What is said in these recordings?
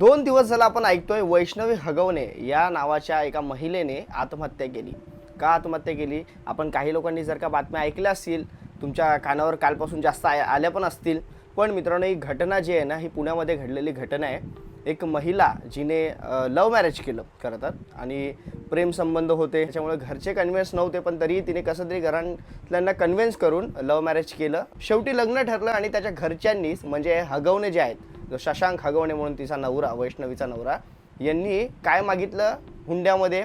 दोन दिवस झाला आपण ऐकतोय वैष्णवी हगवणे या नावाच्या एका महिलेने आत्महत्या केली. का आत्महत्या केली? आपण काही लोकांनी जर का बातम्या ऐकल्या असतील तुमच्या कानावर कालपासून जास्त आ- आल्या पण असतील पण मित्रांनो ही घटना जी आहे ना ही पुण्यामध्ये घडलेली घटना आहे. एक महिला जिने लव्ह मॅरेज केलं खरं तर आणि प्रेमसंबंध होते. त्याच्यामुळे घरचे कन्व्हिन्स नव्हते पण तरीही तिने कसं तरी घरातल्यांना कन्व्हिन्स करून लव्ह मॅरेज केलं. शेवटी लग्न ठरलं आणि त्याच्या घरच्यांनीच म्हणजे हगवणे जे आहेत जो शशांक हगवणे म्हणून तिचा नवरा वैष्णवीचा नवरा यांनी काय मागितलं हुंड्यामध्ये?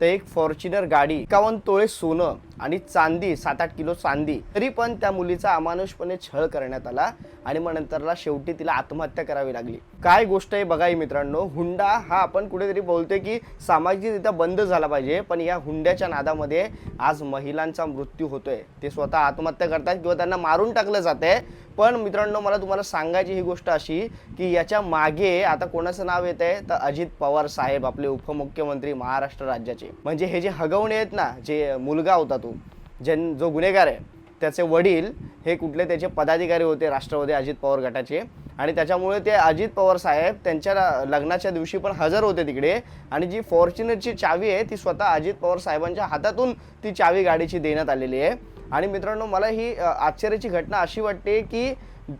तर एक फॉर्च्युनर गाडी एकावन्न तोळे सोनं आणि चांदी सात आठ किलो चांदी तरी पण त्या मुलीचा अमानुषपणे छळ करण्यात आला आणि मग नंतरला शेवटी तिला आत्महत्या करावी लागली. काय गोष्ट आहे बघा मित्रांनो हुंडा हा आपण कुठेतरी बोलतोय की सामाजिकरित्या बंद झाला पाहिजे पण या हुंड्याच्या नादामध्ये आज महिलांचा मृत्यू होतोय. ते स्वतः आत्महत्या करतात किंवा त्यांना मारून टाकलं जाते पण मित्रांनो मला तुम्हाला सांगायची ही गोष्ट अशी की याच्या मागे आता कोणाचं नाव येत आहे? तर अजित पवार साहेब आपले उपमुख्यमंत्री महाराष्ट्र राज्याचे. म्हणजे हे जे हगवणे आहेत ना जे मुलगा होता तो ज्यां जो गुन्हेगार आहे त्याचे वडील हे कुठले त्याचे पदाधिकारी होते राष्ट्रवादी अजित पवार गटाचे. आणि त्याच्यामुळे ते अजित पवार साहेब त्यांच्या लग्नाच्या दिवशी पण हजर होते तिकडे. आणि जी फॉर्च्युनरची चावी आहे ती स्वतः अजित पवार साहेबांच्या हातातून ती चावी गाडीची देण्यात आलेली आहे. आणि मित्रांनो मला ही आश्चर्याची घटना अशी वाटते की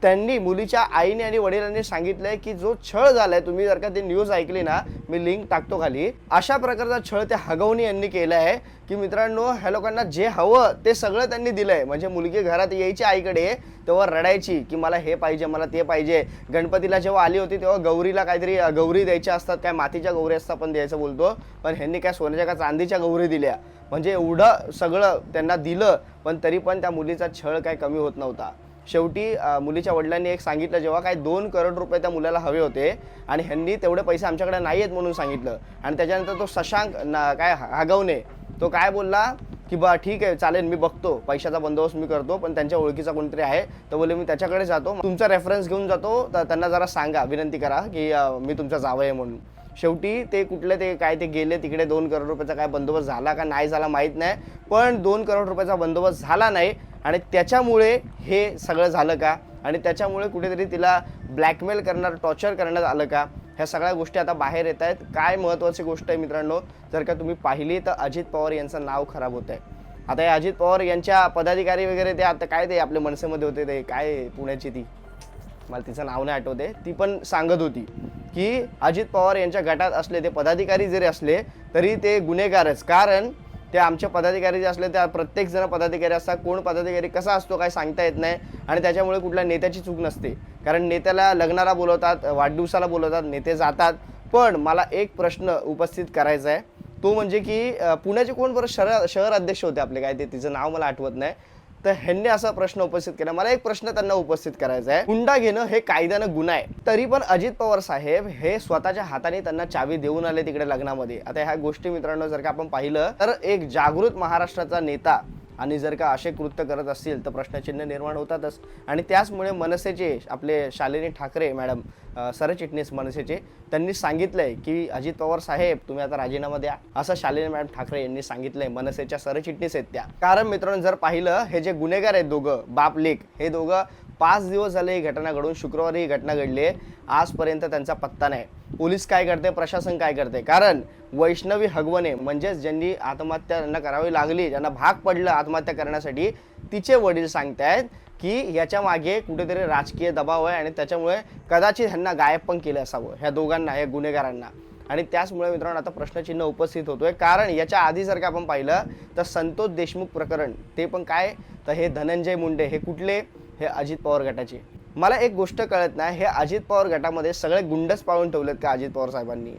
त्यांनी मुलीच्या आईने आणि वडिलांनी सांगितलंय की जो छळ झालाय तुम्ही जर का ती न्यूज ऐकली ना मी लिंक टाकतो खाली. अशा प्रकारचा छळ त्या हगवणी यांनी केला आहे की मित्रांनो ह्या लोकांना जे हवं ते सगळं त्यांनी दिलंय. म्हणजे मुलगी घरात यायची आईकडे तेव्हा रडायची की मला हे पाहिजे मला ते पाहिजे. गणपतीला जेव्हा आली होती तेव्हा गौरीला काहीतरी गौरी द्यायच्या असतात. काय मातीच्या गौरी असतात पण द्यायचं बोलतो. पण ह्यांनी काय सोन्याच्या का चांदीच्या गौरी दिल्या. म्हणजे एवढं सगळं त्यांना दिलं पण तरी पण त्या मुलीचा छळ काय कमी होत नव्हता. शेवटी मुलीच्या वडिलांनी एक सांगितलं जेव्हा काय दोन करोड रुपये त्या मुलाला हवे होते आणि ह्यांनी तेवढे पैसे आमच्याकडे नाही आहेत म्हणून सांगितलं. आणि त्याच्यानंतर तो शशांक ना काय हागवणे तो काय बोलला की बा ठीक आहे चालेल मी बघतो पैशाचा बंदोबस्त मी करतो पण त्यांच्या ओळखीचा कोणतरी आहे. तर बोले मी त्याच्याकडे जातो तुमचा रेफरन्स घेऊन जातो तर त्यांना जरा सांगा विनंती करा की मी तुमचा जावं आहे म्हणून. शेवटी ते कुठले ते काय ते गेले तिकडे दोन करोड रुपयाचा काय बंदोबस्त झाला का नाही झाला माहीत नाही पण दोन करोड रुपयाचा बंदोबस्त झाला नाही आणि त्याच्यामुळे हे सगळं झालं का? आणि त्याच्यामुळे कुठेतरी तिला ब्लॅकमेल करणार टॉर्चर करण्यात आलं का? ह्या सगळ्या गोष्टी आता बाहेर येत आहेत. काय महत्त्वाची गोष्ट आहे मित्रांनो जर का तुम्ही पाहिली तर अजित पवार यांचं नाव खराब होत आहे आता हे अजित पवार यांच्या पदाधिकारी वगैरे ते आता काय ते आपल्या मनसेमध्ये होते ते? काय पुण्याची ती? मला तिचं नाव नाही आठवते ती पण सांगत होती की अजित पवार यांच्या गटात असले ते पदाधिकारी जरी असले तरी ते गुन्हेगारच. कारण ते आमचे पदाधिकारी जे असले त्या प्रत्येक जण पदाधिकारी असतात. कोण पदाधिकारी कसा असतो काय सांगता येत नाही. आणि त्याच्यामुळे कुठल्या नेत्याची चूक नसते. कारण नेत्याला लग्नाला बोलवतात वाढदिवसाला बोलवतात नेते जातात. पण मला एक प्रश्न उपस्थित करायचा आहे तो म्हणजे की पुण्याचे कोण बरं शहर शहर अध्यक्ष होते आपले? काय ते तिचं नाव मला आठवत नाही. तर ह्यांनी असा प्रश्न उपस्थित केला. मला एक प्रश्न त्यांना उपस्थित करायचा आहे. हुंडा घेणं हे कायद्यानं गुन्हा आहे. तरी पण अजित पवार साहेब हे स्वतःच्या हाताने त्यांना चावी देऊन आले तिकडे लग्नामध्ये. आता ह्या गोष्टी मित्रांनो जर का आपण पाहिलं तर एक जागृत महाराष्ट्राचा नेता आणि जर का असे कृत्य करत असतील तर प्रश्नचिन्ह निर्माण होतातच. आणि त्याचमुळे मनसेचे आपले शालिनी ठाकरे मॅडम सरचिटणीस मनसेचे त्यांनी सांगितलंय की अजित पवार साहेब तुम्ही आता राजीनामा द्या. असं शालिनी मॅडम ठाकरे यांनी सांगितलंय मनसेच्या सरचिटणीस आहेत त्या. कारण मित्रांनो जर पाहिलं हे जे गुन्हेगार आहेत दोघं बाप लेख हे दोघं पाच दिवस झाले ही घटना घडून शुक्रवारी ही घटना घडली आहे. आजपर्यंत त्यांचा पत्ता नाही. पोलीस काय करते? प्रशासन काय करते? कारण वैष्णवी हगवणे म्हणजेच ज्यांनी आत्महत्या त्यांना करावी लागली ज्यांना भाग पडलं आत्महत्या करण्यासाठी तिचे वडील सांगतायत की याच्या मागे कुठेतरी राजकीय दबाव आहे आणि त्याच्यामुळे कदाचित ह्यांना गायब पण केलं असावं ह्या दोघांना या गुन्हेगारांना. आणि त्याचमुळे मित्रांनो आता प्रश्नचिन्ह उपस्थित होतोय. कारण याच्या आधी जर का आपण पाहिलं तर संतोष देशमुख प्रकरण ते पण काय? तर हे धनंजय मुंडे हे कुठले? हे अजित पवार गटाची. मला एक गोष्ट कळत नाही हे अजित पवार गटामध्ये सगळे गुंडच पाळून ठेवलेत का अजित पवार साहेबांनी?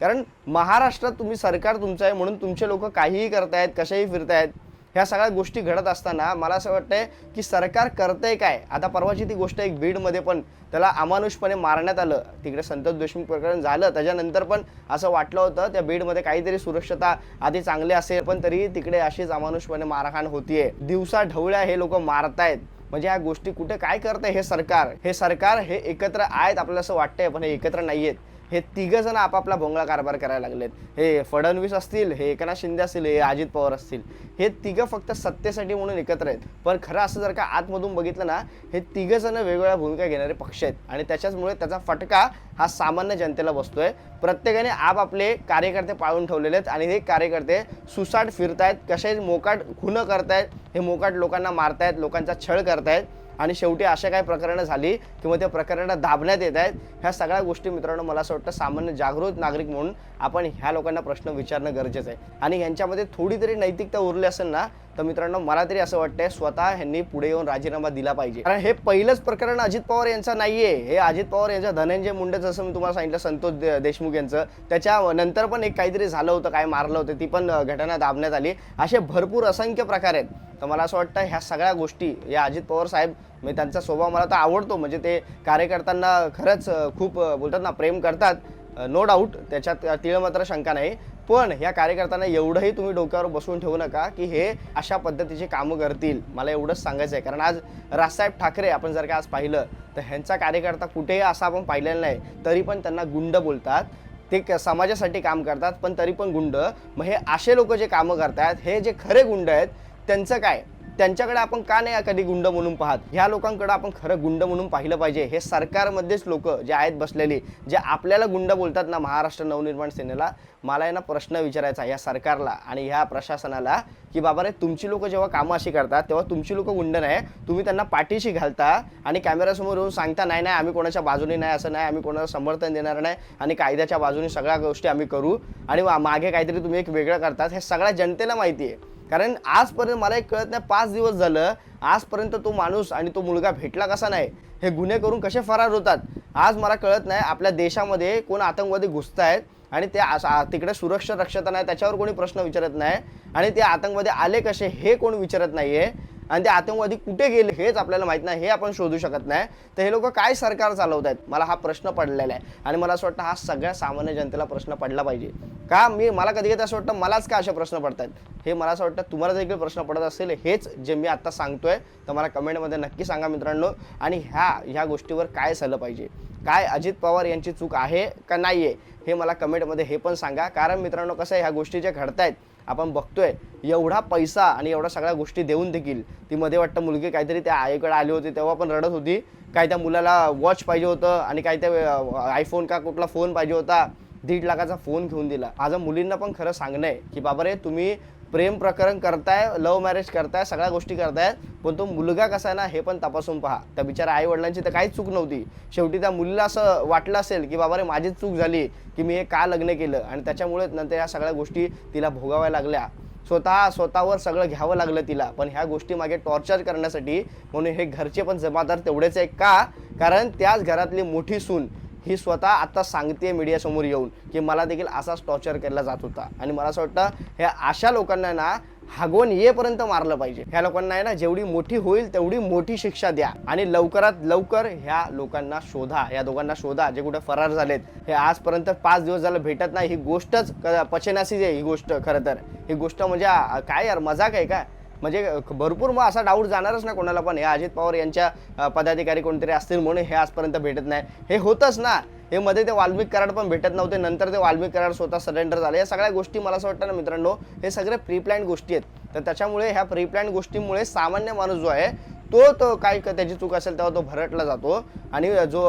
कारण महाराष्ट्रात तुम्ही सरकार तुमचं आहे म्हणून तुमचे लोक काहीही करतायत कशाही फिरतायत ह्या सगळ्या गोष्टी घडत असताना मला असं वाटतंय की सरकार करतंय काय? आता परवाची ती गोष्ट एक बीडमध्ये पण त्याला अमानुषपणे मारण्यात आलं. तिकडे संतोष देशमुख प्रकरण झालं. त्याच्यानंतर पण असं वाटलं होतं त्या बीडमध्ये काहीतरी सुरक्षता आधी चांगली असेल पण तरी तिकडे अशीच अमानुषपणे मारहाण होतीये. दिवसा ढवळ्या हे लोक मारतायत. म्हणजे ह्या गोष्टी कुठे काय करते हे सरकार? हे सरकार हे एकत्र आहेत आपल्याला असं वाटतंय पण हे एकत्र नाही आहेत हे तिघंजण आपापला भोंगळा कारभार करायला लागलेत. हे फडणवीस असतील हे एकनाथ शिंदे असतील हे अजित पवार असतील हे तिघं फक्त सत्तेसाठी म्हणून एकत्र आहेत. पण खरं असं जर का आतमधून बघितलं ना हे तिघंजण वेगवेगळ्या भूमिका घेणारे पक्ष आहेत. आणि त्याच्याचमुळे त्याचा फटका हा सामान्य जनतेला बसतोय. प्रत्येकाने आपापले कार्यकर्ते पाळून ठेवलेले आहेत आणि हे कार्यकर्ते सुसाट फिरतायत कसे मोकाट खुनं करतायत हे मोकाट लोकांना मारतायत लोकांचा छळ करतायत. आणि शेवटी अशा काही प्रकरणं झाली किंवा त्या प्रकरणं दाबण्यात येत आहेत ह्या सगळ्या गोष्टी मित्रांनो मला असं वाटतं सामान्य जागृत नागरिक म्हणून आपण ह्या लोकांना प्रश्न विचारणं गरजेचं आहे. आणि ह्यांच्यामध्ये थोडी तरी नैतिकता उरली असेल ना तर मित्रांनो मला तरी असं वाटतंय स्वतः ह्यांनी पुढे येऊन राजीनामा दिला पाहिजे. कारण हे पहिलंच प्रकरण अजित पवार यांचं नाहीये. हे अजित पवार यांच्या धनंजय मुंडे जसं मी तुम्हाला सांगितलं संतोष देशमुख यांचं त्याच्या नंतर पण एक काहीतरी झालं होतं काय मारलं होतं ती पण घटना दाबण्यात आली. असे भरपूर असंख्य प्रकार आहेत. तर मला असं वाटतं ह्या सगळ्या गोष्टी या अजित पवार साहेब म्हणजे त्यांचा स्वभाव मला तर आवडतो. म्हणजे ते कार्यकर्त्यांना खरंच खूप बोलतात ना प्रेम करतात. नो डाऊट त्याच्यात तिळ मात्र शंका नाही. पण ह्या कार्यकर्त्यांना एवढंही तुम्ही डोक्यावर बसवून ठेवू नका की हे अशा पद्धतीचे कामं करतील. मला एवढंच सांगायचं आहे. कारण आज राजसाहेब ठाकरे आपण जर का आज पाहिलं तर ह्यांचा कार्यकर्ता कुठेही असा आपण पाहिलेला नाही तरी पण त्यांना गुंड बोलतात. ते क- समाजासाठी काम करतात पण तरी पण गुंड. मग हे असे लोक जे कामं करतात हे जे खरे गुंड आहेत त्यांचं काय? त्यांच्याकडे आपण का नाही कधी गुंड म्हणून पाहत? ह्या लोकांकडे आपण खरं गुंड म्हणून पाहिलं पाहिजे. हे सरकारमध्येच लोक जे आहेत बसलेली जे आपल्याला गुंड बोलतात ना महाराष्ट्र नवनिर्माण सेनेला मला आहे ना प्रश्न विचारायचा या सरकारला आणि ह्या प्रशासनाला की बाबा रे तुमची लोक जेव्हा कामं अशी करतात तेव्हा तुमची लोक गुंड नाही. तुम्ही त्यांना पाठीशी घालता आणि कॅमेऱ्यासमोर येऊन सांगता नाही नाही आम्ही कोणाच्या बाजूने नाही असं नाही आम्ही कोणाला समर्थन देणार नाही आणि कायद्याच्या बाजूने सगळ्या गोष्टी आम्ही करू. आणि मा- मागे काहीतरी तुम्ही एक वेगळं करतात हे सगळ्या जनतेला माहिती आहे. कारण आजपर्यंत मला एक कळत नाही पाच दिवस झालं आजपर्यंत तो माणूस आणि तो मुलगा भेटला कसा नाही हे गुन्हे करून कसे फरार होतात आज मला कळत नाही आपल्या देशामध्ये कोण आतंकवादी घुसत आहेत आणि ते तिकडे सुरक्षा रक्षता नाही त्याच्यावर कोणी प्रश्न विचारत नाही आणि ते आतंकवादी आले कसे हे कोण विचारत नाहीये आणि ते आतंकवादी कुठे गेले हेच आपल्याला माहीत नाही हे आपण शोधू शकत नाही. तर हे लोक काय सरकार चालवत आहेत मला हा प्रश्न पडलेला आहे आणि मला असं वाटतं हा सगळ्या सामान्य जनतेला प्रश्न पडला पाहिजे. का मी मला कधी कधी असं वाटतं मलाच का असे प्रश्न पडतात हे मला असं वाटतं तुम्हाला देखील प्रश्न पडत असेल हेच जे मी आत्ता सांगतोय तर मला कमेंटमध्ये नक्की सांगा मित्रांनो. आणि ह्या ह्या गोष्टीवर काय झालं पाहिजे? काय अजित पवार यांची चूक आहे का नाही आहे हे मला कमेंटमध्ये हे पण सांगा. कारण मित्रांनो कसं आहे ह्या गोष्टी ज्या घडतायत आपण बघतोय एवढा पैसा आणि एवढ्या सगळ्या गोष्टी देऊन देखील ती मध्ये वाटतं मुलगी काहीतरी त्या आईकडे आली होती तेव्हा पण रडत होती. काय त्या मुलाला वॉच पाहिजे होतं आणि काय त्या आयफोन का कुठला फोन पाहिजे होता. दीड लाखाचा फोन घेऊन दिला. माझं मुलींना पण खरं सांगणं आहे की बाबा रे तुम्ही प्रेम प्रकरण करताय लव्ह मॅरेज करताय सगळ्या गोष्टी करतायत पण तो मुलगा कसा आहे ना हे पण तपासून पहा. त्या बिचारा आई वडिलांची तर काहीच चूक नव्हती. शेवटी त्या मुलीला असं वाटलं असेल की बाबा रे माझीच चूक झाली की मी हे का लग्न केलं? आणि त्याच्यामुळे नंतर ह्या सगळ्या गोष्टी तिला भोगाव्या लागल्या. स्वतः स्वतःवर सगळं घ्यावं लागलं तिला. पण ह्या गोष्टी मागे टॉर्चर करण्यासाठी म्हणून हे घरचे पण जबाबदार तेवढेच आहे का? कारण त्याच घरातली मोठी सून ही स्वतः आता सांगते मीडियासमोर येऊन की मला देखील असाच टॉर्चर केला जात होता. आणि मला असं वाटतं ह्या अशा लोकांना ना हागवून येपर्यंत मारलं पाहिजे. ह्या लोकांना आहे ना जेवढी मोठी होईल तेवढी मोठी शिक्षा द्या. आणि लवकरात लवकर ह्या लोकांना शोधा. या दोघांना शोधा जे कुठे फरार झालेत. हे आजपर्यंत पाच दिवस झालं भेटत नाही. ही गोष्टच क- पचनासीच आहे ही गोष्ट खरं तर. ही गोष्ट म्हणजे काय यार मजाक आहे का? म्हणजे भरपूर मग असा डाऊट जाणारच ना कोणाला पण. हे अजित पवार यांच्या पदाधिकारी कोणतरी असतील म्हणून हे आजपर्यंत भेटत नाही. हे होतंच ना. हे मध्ये ते वाल्मिक कराड पण भेटत नव्हते. नंतर ते वाल्मिक कराड स्वतः सरेंडर झाले. या सगळ्या गोष्टी मला असं वाटतं ना मित्रांनो हे सगळे प्री प्लॅन गोष्टी आहेत. तर त्याच्यामुळे ह्या प्री प्लॅन गोष्टीमुळे सामान्य माणूस जो आहे तो तो काय त्याची चूक असेल तेव्हा तो भरटला जातो. आणि जो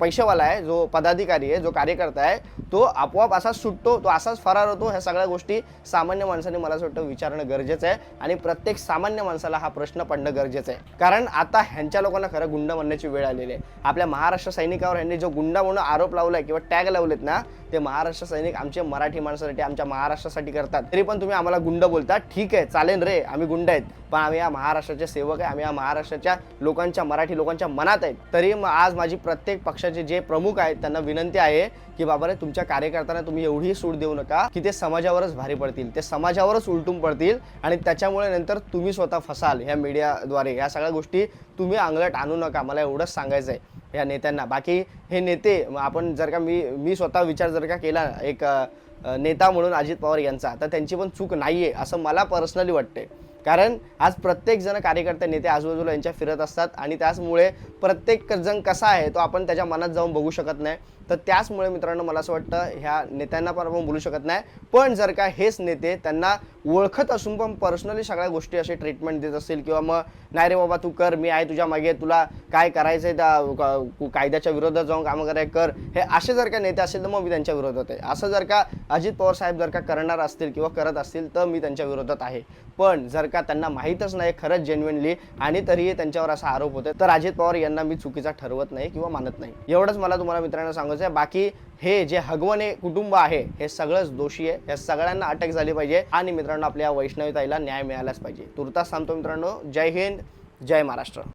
पैशावाला आहे जो पदाधिकारी आहे जो कार्यकर्ता आहे तो आपोआप असाच सुटतो तो असाच फरार होतो. ह्या सगळ्या गोष्टी सामान्य माणसाने मला असं वाटतं विचारणं गरजेचं आहे. आणि प्रत्येक सामान्य माणसाला हा प्रश्न पडणं गरजेचं आहे. कारण आता ह्यांच्या लोकांना खरं गुंड म्हणण्याची वेळ आलेली आहे. आपल्या महाराष्ट्र सैनिकावर ह्यांनी जो गुंडा म्हणून आरोप लावलाय किंवा टॅग लावलेत ना ते महाराष्ट्र सैनिक आमच्या मराठी माणसासाठी आमच्या महाराष्ट्रासाठी करतात. तरी पण तुम्ही आम्हाला गुंड बोलता. ठीक आहे चालेल रे आम्ही गुंड आहेत. पण आम्ही या महाराष्ट्राचे सेवक आहे आम्ही या महाराष्ट्राच्या लोकांच्या मराठी लोकांच्या मनात आहेत. तरी मग आज माझी प्रत्येक पक्षाचे जे प्रमुख आहेत त्यांना विनंती आहे की बाबा रे तुमच्या कार्यकर्त्यांना तुम्ही एवढी सूट देऊ नका की ते समाजावरच भारी पडतील. ते समाजावरच उलटून पडतील आणि त्याच्यामुळे नंतर तुम्ही स्वतः फसाल ह्या मीडियाद्वारे. ह्या सगळ्या गोष्टी तुम्ही अंगलट आणू नका मला एवढंच सांगायचं आहे या नेत्यांना. बाकी हे नेते आपण जर का मी मी स्वतः विचार जर का केला एक नेता म्हणून अजित पवार यांचा तर त्यांची पण चूक नाही आहे असं मला पर्सनली वाटते कारण आज प्रत्येक जण कार्यकर्ते नेते आजूबाजूला यांच्या फिरत असतात आणि त्याचमुळे प्रत्येक जण कसा आहे तो आपण त्याच्या मनात जाऊन बघू शकत नाही. तर त्याचमुळे मित्रांनो मला असं वाटतं ह्या नेत्यांना पण आपण बोलू शकत नाही. पण जर का हेच नेते त्यांना ओळखत असून पण पर्सनली सगळ्या गोष्टी असे ट्रीटमेंट देत असतील किंवा मग नाही रे बाबा तू कर मी आहे तुझ्या मागे तुला काय करायचं आहे त्या कायद्याच्या विरोधात जाऊन कामं कराय कर. हे असे जर का नेते असेल तर मग मी त्यांच्या विरोधात आहे. असं जर का अजित पवार साहेब जर का करणार असतील किंवा करत असतील तर मी त्यांच्या विरोधात आहे. पण जर का त्यांना माहीतच नाही खरंच जेन्युनली आणि तरीही त्यांच्यावर असा आरोप होतो तर अजित पवार यांना मी चुकीचा ठरवत नाही किंवा मानत नाही. एवढंच मला तुम्हाला मित्रांनो सांगायचं आहे. बाकी हे जे हगवणे कुटुंब आहे हे सगळंच दोषी आहे. या सगळ्यांना अटक झाली पाहिजे आणि मित्रांनो आपल्या वैष्णवीताईला न्याय मिळालाच पाहिजे. तुर्तास सांगतो मित्रांनो. जय हिंद जय महाराष्ट्र.